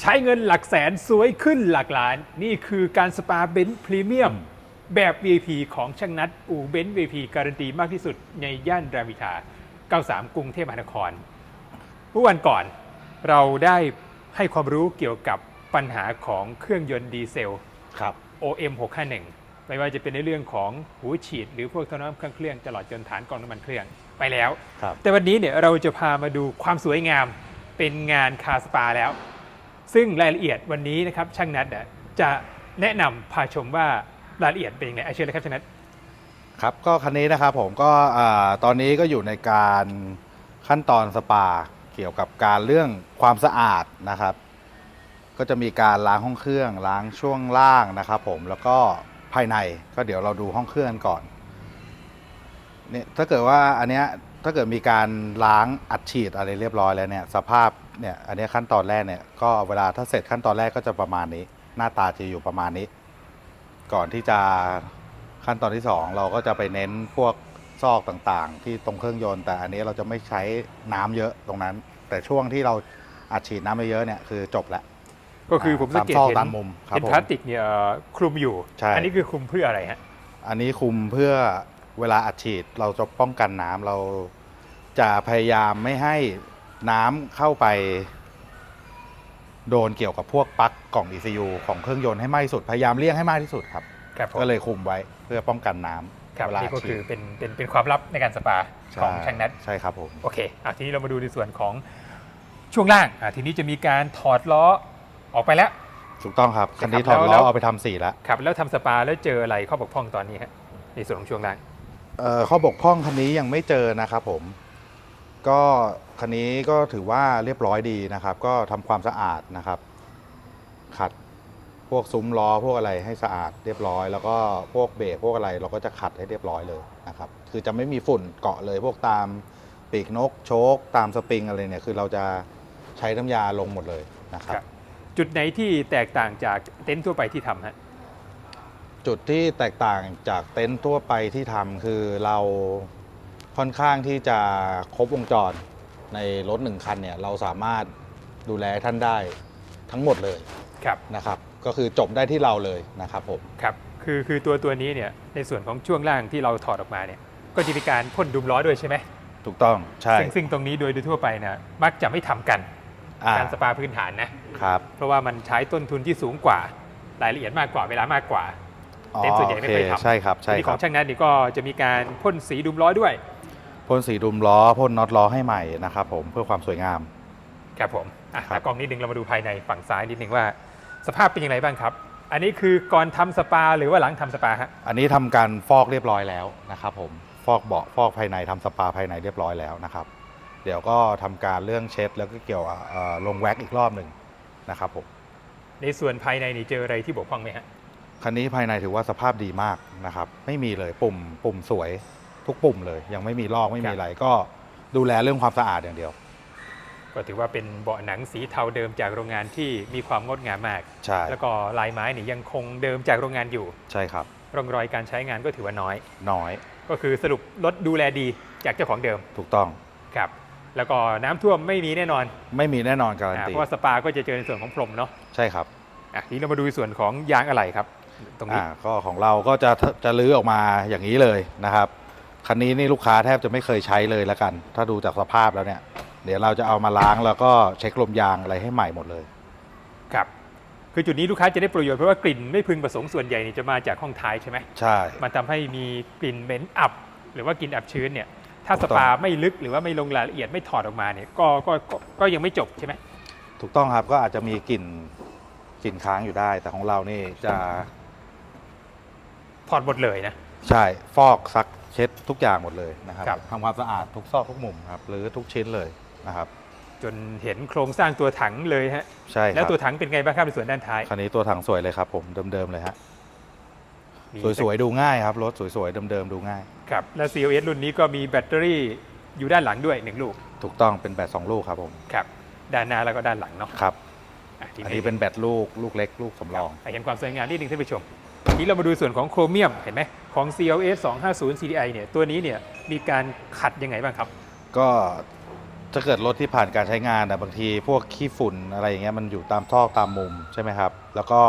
ใช้เงินหลักแสนสวยขึ้นหลักล้าน นี่คือการสปาเบนซ์พรีเมียมแบบ VIP ของช่างนัดอู่เบนซ์ VIP การันตีมากที่สุดในย่านรามอินทรา93 กรุงเทพมหานครเมื่อวันก่อนเราได้ให้ความรู้เกี่ยวกับปัญหาของเครื่องยนต์ดีเซล ครับ OM 651ไม่ว่าจะเป็นในเรื่องของหูฉีด หรือพวกท่อน้ำเครื่องเครื่องตลอดจนฐานกรองน้ำมันเครื่องไปแล้วครับแต่วันนี้เนี่ยเราจะพามาดูความสวยงามเป็นงานคาสปาแล้ว ซึ่งรายละเอียดวันนี้นะครับช่างนัดจะแนะนำพาชมว่ารายละเอียดเป็นยังไงอะเชิญเลยครับช่างนัดครับก็คันนี้นะครับผมก็ตอนนี้ก็อยู่ในการขั้นตอนสปาเกี่ยวกับการเรื่องความสะอาดนะครับ ก็จะมีการล้างห้องเครื่องล้างช่วงล่างนะครับผมแล้วก็ภายในก็เดี๋ยวเราดูห้องเครื่องก่อนเนี่ยถ้าเกิดว่าอันเนี้ย ถ้าเกิดมีการล้างอัดฉีดอะไรเรียบร้อยแล้วเนี่ยสภาพเนี่ยอันเนี้ยขั้นตอนแรกเนี่ยก็เวลาถ้าเสร็จขั้นตอนแรกก็จะประมาณนี้ หน้าตาจะอยู่ประมาณนี้ ก่อนที่จะขั้นตอนที่ 2 เราก็จะไปเน้นพวกซอกต่างๆ ที่ตรงเครื่องยนต์ แต่อันนี้เราจะไม่ใช้น้ำเยอะตรงนั้น แต่ช่วงที่เราอัดฉีดน้ำไปเยอะๆเนี่ยคือจบแล้วก็คือผมสังเกตตามซอกเห็นตามมุมครับเห็นผมพลาสติกเนี่ยคลุมอยู่ใช่อันี้คือคลุมเพื่ออะไรฮะอันนี้คุมเพื่อ เวลาอัดฉีดเราจะป้องกันน้ำเราจะพยายามไม่ให้น้ำเข้าไป โดนเกี่ยวกับพวกปลั๊กกล่อง ECU ของเครื่องยนต์ให้มากที่สุดพยายามเลี่ยงให้มากที่สุดครับครับผมก็เลยคุมไว้เพื่อป้องกันน้ำครับเวลานี่ก็ฉีคือด เป็นเป็นเป็นความลับในการสปาของช่างนัดใช่ครับผม โอเคอะทีนี้เรามาดูในส่วนของช่วงล่างอะทีนี้จะมีการถอดล้อออกไปแล้ว ถูกต้องครับ คันนี้คถรัอบดแล้ล้วอเอาไปทำสีแล้ว ครับ แล้วทำสปาแล้วเจออะไรข้อบกพร่องตอนนี้ฮะในส่วนของช่วงล่างเอ่อ ข้อบกพร่องคันนี้ยังไม่เจอนะครับผม ก็คันนี้ก็ถือว่าเรียบร้อยดีนะครับ ก็ทำความสะอาดนะครับ ขัดพวกซุ้มล้อพวกอะไรให้สะอาดเรียบร้อย แล้วก็พวกเบรกพวกอะไรเราก็จะขัดให้เรียบร้อยเลยนะครับ คือจะไม่มีฝุ่นเกาะเลย พวกตามปีกนกโชคตามสปริงอะไรเนี่ยคือเราจะใช้น้ำยาลงหมดเลยนะครับ จุดไหนที่แตกต่างจากเต็นท์ทั่วไปที่ทำฮะ จุดที่แตกต่างจากเต็นท์ทั่วไปที่ทำคือเราค่อนข้างที่จะครบวงจรในรถหนึ่งคันเนี่ยเราสามารถดูแลท่านได้ทั้งหมดเลยครับนะครับก็คือจบได้ที่เราเลยนะครับผมครับคือคือตัวตัวนี้เนี่ยในส่วนของช่วงล่างที่เราถอดออกมาเนี่ยก็จะมีการพ่นดุมล้อด้วยใช่ไหมถูกต้องใช่ซึ่งซึ่งตรงนี้โดยโดยทั่วไปนะมักจะไม่ทำกันอ่าการสปาพื้นฐานนะครับเพราะว่ามันใช้ต้นทุนที่สูงกว่ารายละเอียดมากกว่าเวลามากกว่าอ๋อ เต็นท์ส่วนใหญ่โอไม่เคเคยทำใช่ครับใช่ทีนี้คขรัอบงช่างนัทนี่ก็จะมีการพ่นสีดุมล้อด้วยพ่นสีดุมล้อพ่นน็อตล้อให้ใหม่นะครับผมเพื่อความสวยงามครับผมอะครับตากล้องนิดนึงเรามาดูภายในฝั่งซ้ายนิดนึงว่า สภาพเป็นยังไงบ้างครับ อันนี้คือก่อนทำสปาหรือว่าหลังทำสปาฮะอันนี้ทำการฟอกเรียบร้อยแล้วนะครับผมฟอกเบาะฟอกภายในทำสปาภายในเรียบร้อยแล้วนะครับ เดี๋ยวก็ทำการเรื่องเช็ดแล้วก็เกี่ยวกับเอ่อลงแว็กอีกรอบหนึ่งนะครับผมในส่วนภายในนี่เจออะไรที่บกพร่องไหมฮะ คันนี้ภายในถือว่าสภาพดีมากนะครับ ไม่มีเลยปุ่มปุ่มสวยทุกปุ่มเลย ยังไม่มีลอกไม่มีอะไรก็ดูแลเรื่องความสะอาดอย่างเดียว ก็ถือว่าเป็นเบาะหนังสีเทาเดิมจากโรงงานที่มีความงดงามมาก ใช่ แล้วก็ลายไม้นี่ยังคงเดิมจากโรงงานอยู่ ใช่ครับ ร่องรอยการใช้งานก็ถือว่าน้อย น้อย ก็คือสรุปรถดูแลดีจากเจ้าของเดิม ถูกต้อง ครับ แล้วก็น้ำท่วมไม่มีแน่นอน ไม่มีแน่นอนการันอ่าตี เพราะว่าสปาก็จะเจอในส่วนของพรมเนาะ ใช่ครับอะทีนี้เรามาดูในส่วนของยางอะไหล่ครับ ตรงนี้ อ่าก็ของเราก็จะจะลื้อออกมาอย่างนี้เลยนะครับ คันนี้นี่ลูกค้าแทบจะไม่เคยใช้เลยแล้วกัน ถ้าดูจากสภาพแล้วเนี่ย เดี๋ยวเราจะเอามาล้างแล้วก็เช็คลมยางอะไรให้ใหม่หมดเลย ครับ คือจุดนี้ลูกค้าจะได้ประโยชน์เพราะว่ากลิ่นไม่พึงประสงค์ส่วนใหญ่นี่จะมาจากห้องท้ายใช่ไหม ใช่ มันทำให้มีกลิ่นเหม็นอับ หรือว่ากลิ่นอับชื้นเนี่ย ถ้าถูสกต้อง ปาไม่ลึกหรือว่าไม่ลงรายละเอียดไม่ถอดออกมาเนี่ยก็ก็ก็ก็ยังไม่จบใช่ไหมถูกต้องครับก็อาจจะมีกลิ่นกลิ่นค้างอยู่ได้ แต่ของเรานี่จะ ถอดหมดเลยนะ ใช่ฟอกซักเช็ดทุกอย่างหมดเลยนะครับครับ ทำความสะอาดทุกซอกทุกมุมครับหรือทุกชิ้นเลยนะครับ จนเห็นโครงสร้างตัวถังเลยฮะ ใช่คแล้วรับตัวถังเป็นไงบ้างครับในส่วนด้านท้ายคันนี้ตัวถังสวยเลยครับ ผมเดิมๆเลยฮะมีสวยๆดูง่ายครับรถสวยๆเดิมๆดูง่าย ครับ และ COS รุ่นนี้ก็มีแบตเตอรี่อยู่ด้านหลังด้วยหนึ่งลูก ถูกต้องเป็นแบตสองลูกครับผมครับ ด้านหน้าแล้วก็ด้านหลังเนาะครับอะทีอันนี้เป็นแบตลูกลูกเล็กลูกสำรองอะเห็นความสวยงามนิดนึงท่านผู้ชม ทีนี้เรามาดูส่วนของโครเมียมเห็นไหมของ CLS 250 CDI เนี่ยตัวนี้เนี่ยมีการขัดยังไงบ้างครับ ก็ถ้าเกิดรถที่ผ่านการใช้งานนะบางทีพวกขี้ฝุ่นอะไรอย่างเงี้ยมันอยู่ตามซอกตามมุมใช่ไหมครับ แล้วก็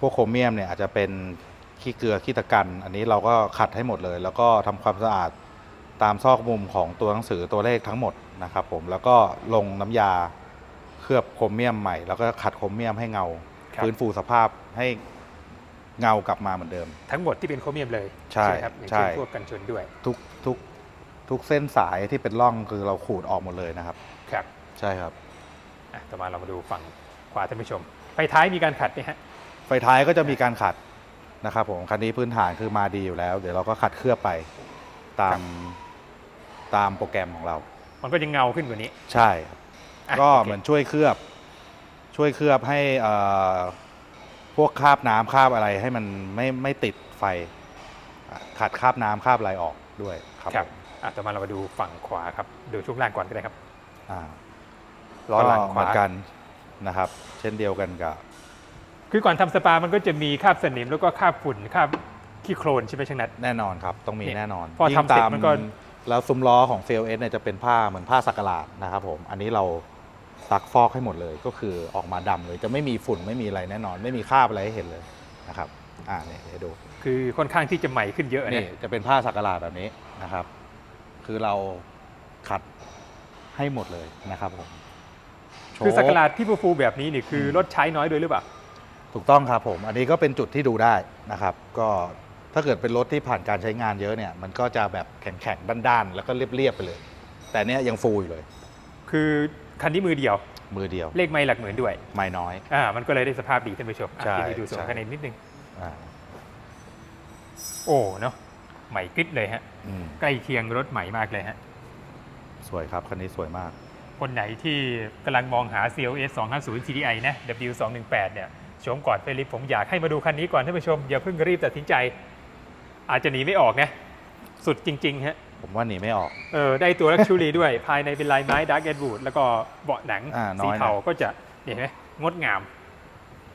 พวกโครเมียมเนี่ยอาจจะเป็นขี้เกลือขี้ตะกัน อันนี้เราก็ขัดให้หมดเลย แล้วก็ทำความสะอาดตามซอกมุมของตัวหนังสือตัวเลขทั้งหมดนะครับผมแล้วก็ลงน้ำยาเคลือบโครเมียมใหม่ แล้วก็ขัดโครเมียมให้เงาครับฟื้นฟูสภาพให้ เงากลับมาเหมือนเดิม ทั้งหมดที่เป็นโครเมียมเลยใช่ไหมครับอย่างเช่นใช่พวกกันชนด้วย ทุกทุกทุกเส้นสายที่เป็นร่องคือเราขูดออกหมดเลยนะครับ ครับใช่ครับอะต่อมาเรามาดูฝั่งขวาท่านผู้ชม ไฟท้ายมีการขัดไหมฮะไฟท้ายก็จะมีการขัดนะครับผมคันนี้พื้นฐานคือมาดีอยู่แล้ว เดี๋ยวเราก็ขัดเคลือบไปตามตามโปรแกรมของเรา มันก็จะเงาขึ้นกว่านี้ ใช่ครับอะก็โคเหมือนช่วยเคลือบ ช่วยเคลือบให้เอ่อ พวกคราบน้ำคราบอะไรให้มันไม่ไม่ติดไฟอะขัดคราบน้ำคราบอะไรออกด้วยครับครับผมอะต่อมาเรามาดูฝั่งขวาครับ ดูช่วงล่างก่อนก็ได้ครับ อ่าล้อหลังก็ขเหมืวาอนกันนะครับ เช่นเดียวกันกับ คือก่อนทำสปา มันก็จะมีคราบสนิมแล้วก็คราบฝุ่นคราบขี้โคลนใช่ไหมช่างนัด แน่นอนครับ ต้องมีเนี่ยแน่นอนพอทำเสร็จยิ่งมันก็ แล้วซุ้มล้อของ CLS เนี่ยจะเป็นผ้าเหมือนผ้าสักหลาดนะครับผม อันนี้เรา ซักฟอกให้หมดเลย ก็คือออกมาดำเลย จะไม่มีฝุ่นไม่มีอะไรแน่นอน ไม่มีคราบอะไรให้เห็นเลยนะครับอ่าเนี่ยเดี๋ยวดูคือค่อนข้างที่จะใหม่ขึ้นเยอะนี่นะจะเป็นผ้าสักหลาดแบบนี้นะครับ คือเราขัดให้หมดเลยนะครับผมโชคือสกลาดที่ฟูๆแบบนี้นี่คือรถใช้น้อยด้วยหรือเปล่าถูกต้องครับผม อันนี้ก็เป็นจุดที่ดูได้นะครับ ก็ถ้าเกิดเป็นรถที่ผ่านการใช้งานเยอะเนี่ย มันก็จะแบบแข็งๆด้านๆ แล้วก็เรียบๆไปเลย แต่เนี้ยยังฟูอยู่เลย คือคันนี้มือเดียว มือเดียว เลขไม่หลักหมื่นด้วย ไม่น้อย อ่ามันก็เลยได้สภาพดีท่านผู้ชมอะใช่ทีนี้ดูส่วนใช่ภายในนิดนึง อ่าโอ้เนาะใหม่กริบเลยฮะ อืมใกล้เคียงรถใหม่มากเลยฮะ สวยครับ คันนี้สวยมาก คนไหนที่กำลังมองหา CLS 250 CDI นะ W218 เนี่ยชมก่อนเฟลิปผมอยากให้มาดูคันนี้ก่อนท่านผู้ชม อย่าเพิ่งรีบตัดสินใจ อาจจะหนีไม่ออกนะ สุดจริง ๆ ฮะ ผมว่าหนีไม่ออก เออได้ตัวลักชูรีด้วย ภายในเป็นลายไม้ดาร์กแอดวูดแล้วก็เบาะหนังอ่าน้สีอยนะ เทาก็จะเห็นไหมงดงาม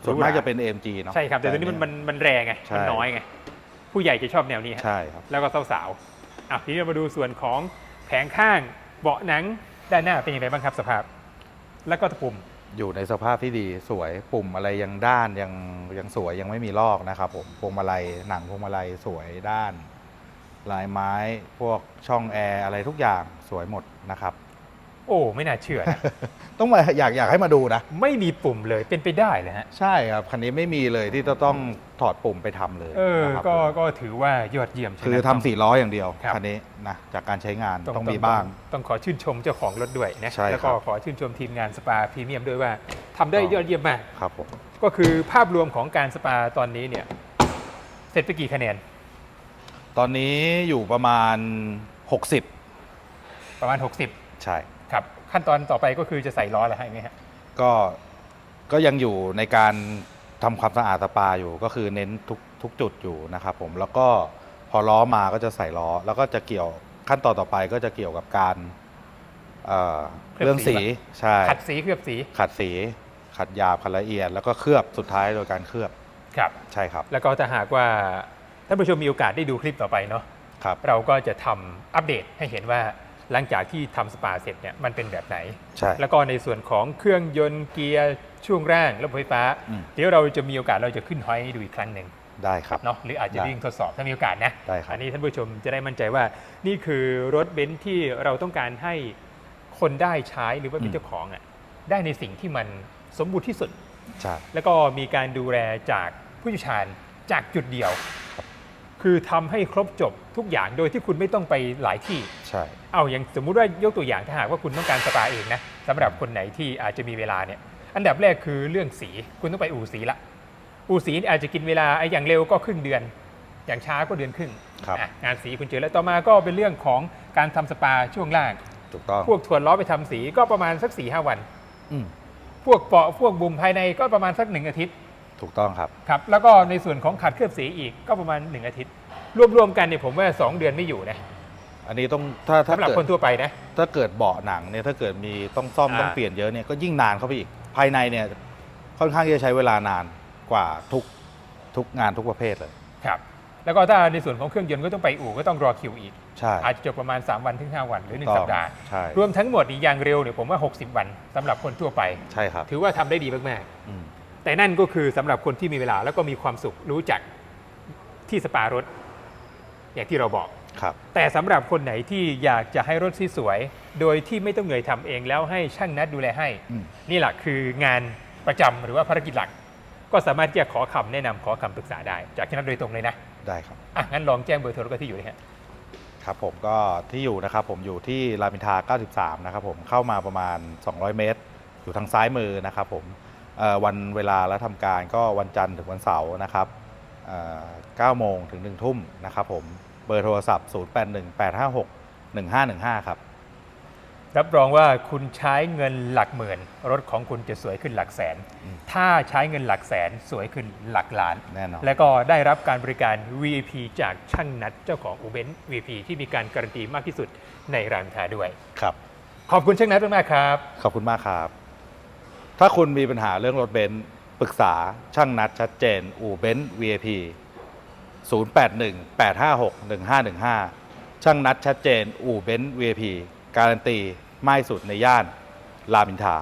ส่วนมากจะเป็น AMG เนาะ ใช่ครับ แต่ตัวนี้มันมันมันแรงไง ใช่ มันน้อยไง ผู้ใหญ่จะชอบแนวนี้ฮะ ใช่ครับ แล้วก็สาวๆอะทีนี้เรามาดูส่วนของแผงข้างเบาะหนังด้านหน้าเป็นยังไงบ้างครับสภาพ แล้วก็ตะปุ่ม อยู่ในสภาพที่ดีสวยปุ่มอะไรยังด้านยังยังสวยยังไม่มีลอกนะครับผมพวงมาลัยหนังพวงมาลัยสวยด้าน ลายไม้พวกช่องแอร์อะไรทุกอย่างสวยหมดนะครับ โอ้ ไม่น่าเชื่อนะ ต้องมาอยากอยากให้มาดูนะ ไม่มีปุ่มเลยเป็นไปได้เลยฮะ ใช่ครับ คันนี้ไม่มีเลยที่จะต้องถอดปุ่มไปทำเลยเออ นะครับก็ก็ถือว่ายอดเยี่ยมใช่ไหม คือทำสี่ล้ออย่างเดียว ครับ คันนี้นะจากการใช้งานต้องต้องมีบ้างต้องต้องขอชื่นชมเจ้าของรถด้วยนะใช่ครับแล้วก็ขอชื่นชมทีมงานสปาพรีเมียมด้วยว่าทำได้อ๋อยอดเยี่ยมมาก ครับผมก็คือภาพรวมของการสปาตอนนี้เนี่ย เสร็จไปกี่คะแนน ตอนนี้อยู่ประมาณ 60 ประมาณใช่60ครับ ขั้นตอนต่อไปก็คือจะใส่ล้ออะไรให้ไหมฮะก็ก็ยังอยู่ในการทำความสะอาดสปาอยู่ก็คือเน้นทุกทุกจุดอยู่นะครับผมแล้วก็พอล้อมาก็จะใส่ล้อ แล้วก็จะเกี่ยวขั้นตอนต่อไปก็จะเกี่ยวกับการเอ่อเคลือบเรื่องสีสีใช่ขัดสีเคลือบสีขัดสี ขัดหยาบขัดละเอียด แล้วก็เคลือบสุดท้ายโดยการเคลือบครับ ใช่ครับ แล้วก็ถ้าหากว่า ท่านผู้ชมมีโอกาสได้ดูคลิปต่อไปเนาะครับ เราก็จะทำอัปเดตให้เห็นว่าหลังจากที่ทำสปาเสร็จเนี่ยมันเป็นแบบไหน ใช่ แล้วก็ในส่วนของเครื่องยนต์เกียร์ช่วงร่างระบบไฟฟ้า อืม เดี๋ยวเราจะมีโอกาสเราจะขึ้นฮอยให้ดูอีกครั้งหนึ่งได้ครับ เนาะหรืออาจจะได้วิ่งทดสอบถ้ามีโอกาสนะได้ครับ อันนี้ท่านผู้ชมจะได้มั่นใจว่า นี่คือรถเบนซ์ที่เราต้องการให้คนได้ใช้หรือว่าเป็นเจ้าของอะได้ในสิ่งที่มันสมบูรณ์ที่สุด ใช่ แล้วก็มีการดูแลจากผู้เชี่ยวชาญจากจุดเดียว คือทำให้ครบจบทุกอย่างโดยที่คุณไม่ต้องไปหลายที่ ใช่ เอาอย่างสมมุติว่ายกตัวอย่างถ้าหากว่าคุณต้องการสปาเองนะสำหรับคนไหนที่อาจจะมีเวลาเนี่ยอันดับแรกคือเรื่องสีคุณต้องไปอู่สีละ อู่สีอาจจะกินเวลาไอ้อย่างเร็วก็ครึ่งเดือน อย่างช้าก็เดือนครึ่งครับอะงานสีคุณเจอแล้วต่อมาก็เป็นเรื่องของการทำสปาช่วงล่างถูกต้องพวกทวนล้อไปทำสีก็ประมาณสัก4ีหวันอืมพวกเปาะพวกบุมภายในก็ประมาณสักหนึ่งอาทิตย์ ถูกต้องครับ ครับ แล้วก็ในส่วนของขัดเคลือบสีอีกก็ประมาณ 1 อาทิตย์ รวมๆกันเนี่ยผมว่า 2 เดือนไม่อยู่นะอันนี้ต้องถ้าถ้าสำหรับเกิดคนทั่วไปนะ ถ้าเกิดเบาะหนังเนี่ยถ้าเกิดมีต้องซ่อมอ่า ต้องเปลี่ยนเยอะเนี่ยก็ยิ่งนานเข้าไปอีก ภายในเนี่ยค่อนข้างที่จะใช้เวลานานกว่าทุกทุกงานทุกประเภทเลย ครับ แล้วก็ถ้าในส่วนของเครื่องยนต์ก็ต้องไปอู่ก็ต้องรอคิวอีก ใช่อาจจะจบประมาณ 3 วันถึง 5 วันหรือ 1 สัปดาห์ ใช่รวมทั้งหมดอีกอย่างเร็วเนี่ยผมว่า 60 วันสำหรับคนทั่วไป ใช่ครับถือว่าทำได้ดีมากอืมๆ แต่นั่นก็คือสำหรับคนที่มีเวลาแล้วก็มีความสุขรู้จักที่สปารถ อย่างที่เราบอกครับ แต่สำหรับคนไหนที่อยากจะให้รถที่สวย โดยที่ไม่ต้องเหนื่อยทำเองแล้วให้ช่างนัดดูแลให้อืมนี่แหละคืองานประจำหรือว่าภารกิจหลัก ก็สามารถที่จะขอคำแนะนำขอคำปรึกษาได้ จากช่างนัดโดยตรงเลยนะ ได้ครับอะงั้นลองแจ้งเบอร์โทรแล้วก็ที่อยู่เลยฮะครับผมก็ที่อยู่นะครับผมอยู่ที่รามอินทรา93 นะครับผมเข้ามาประมาณ 200 เมตร อยู่ทางซ้ายมือนะครับผมเอ่อ วันเวลาและทำการก็วันจันทร์ถึงวันเสาร์นะครับเอ่อ9โมงถึง 1 ทุ่มนะครับผมเบอร์โทรศัพท์ 0818561515 ครับ รับรองว่าคุณใช้เงินหลักหมื่น รถของคุณจะสวยขึ้นหลักแสนอืมถ้าใช้เงินหลักแสนสวยขึ้นหลักล้านแน่นอนและก็ได้รับการบริการ VIP จากช่างนัดเจ้าของอูเบน VIP ที่มีการการันตีมากที่สุดในรามอินทราด้วยครับ ขอบคุณช่างนัดมากๆครับ ขอบคุณมากครับ ถ้าคุณมีปัญหาเรื่องรถเบนซ์ปรึกษาช่างนัดชัดเจน อู่เบนซ์ VIP 0818561515 ช่างนัดชัดเจน อู่เบนซ์ VIP การันตีไม่สุดในย่านรามอินทรา